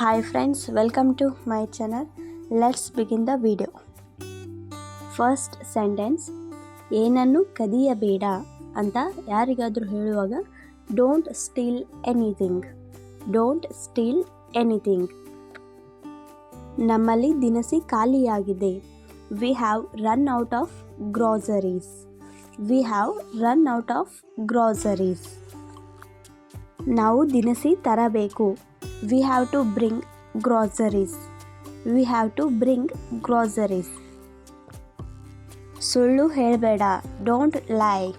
Hi friends welcome to my channel let's begin the video first sentence ಏನನ್ನು ಕದಿಯಬೇಡ ಅಂತ ಯಾರಿಗಾದರೂ ಹೇಳುವಾಗ don't steal anything don't steal anything ನಮ್ಮಲ್ಲಿ ದಿನಸಿ ಖಾಲಿಯಾಗಿದೆ. We have run out of groceries we have run out of groceries ನಾವು ದಿನಸಿ ತರಬೇಕು. We have to bring groceries we have to bring groceries ಸುಳ್ಳು ಹೇಳಬೇಡ. ಡೋಂಟ್ ಲೈ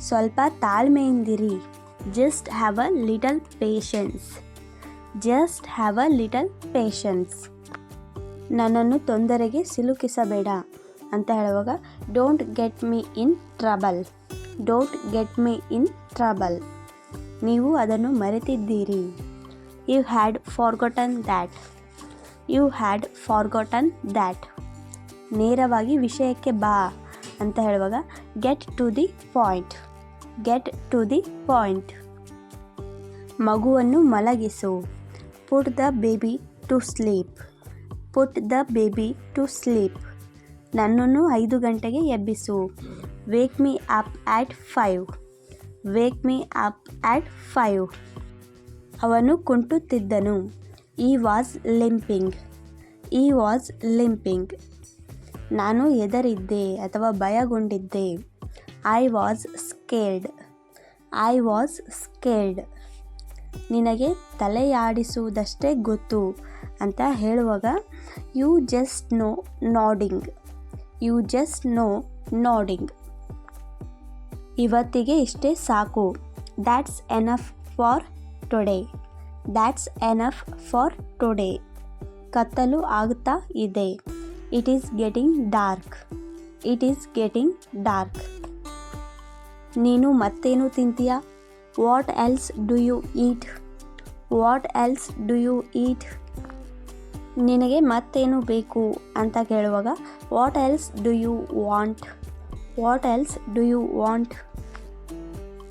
ಸ್ವಲ್ಪ ತಾಳ್ಮೆಯಿಂದಿರಿ. Just have a little patience just have a little patience ನನ್ನನ್ನು ತೊಂದರೆಗೆ ಸಿಲುಕಿಸಬೇಡ ಅಂತ ಹೇಳುವಾಗ don't get me in trouble don't get me in trouble ನೀವು ಅದನ್ನು ಮರೆತಿದ್ದೀರಿ. You had forgotten that you had forgotten that ನೇರವಾಗಿ ವಿಷಯಕ್ಕೆ ಬಾ ಅಂತ ಹೇಳುವಾಗ get to the point get to the point ಮಗುವನ್ನು ಮಲಗಿಸು. Put the baby to sleep put the baby to sleep ನನ್ನನ್ನು ಐದು ಗಂಟೆಗೆ ಎಬ್ಬಿಸು. Wake me up at five wake me up at five ಅವನು ಕುಂಟುತ್ತಿದ್ದನು. He was limping. He was limping. ನಾನು ಹೆದರಿದ್ದೆ ಅಥವಾ ಭಯಗೊಂಡಿದ್ದೆ. I was scared I was scared ನಿನಗೆ ತಲೆಯಾಡಿಸುವುದಷ್ಟೇ ಗೊತ್ತು ಅಂತ ಹೇಳುವಾಗ you just know nodding you just know nodding ಇವತ್ತಿಗೆ ಇಷ್ಟೇ ಸಾಕು. That's enough for today that's enough for today ಕತ್ತಲು ಆಗುತ್ತಾ ಇದೆ. It is getting dark it is getting dark ನೀನು ಮತ್ತೇನು ತಿಂತೀಯ? What else do you eat what else do you eat ನಿನಗೆ ಮತ್ತೇನು ಬೇಕು ಅಂತ ಕೇಳುವಾಗ what else do you want what else do you want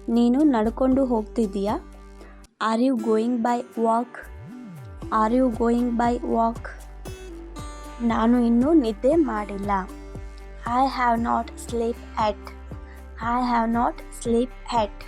ನೀನು ನಡ್ಕೊಂಡು ಹೋಗ್ತಿದ್ದೀಯಾ? Are you going by walk are you going by walk ನಾನು ಇನ್ನೂ ನಿದ್ದೆ ಮಾಡಿಲ್ಲ. I have not sleep yet I have not sleep yet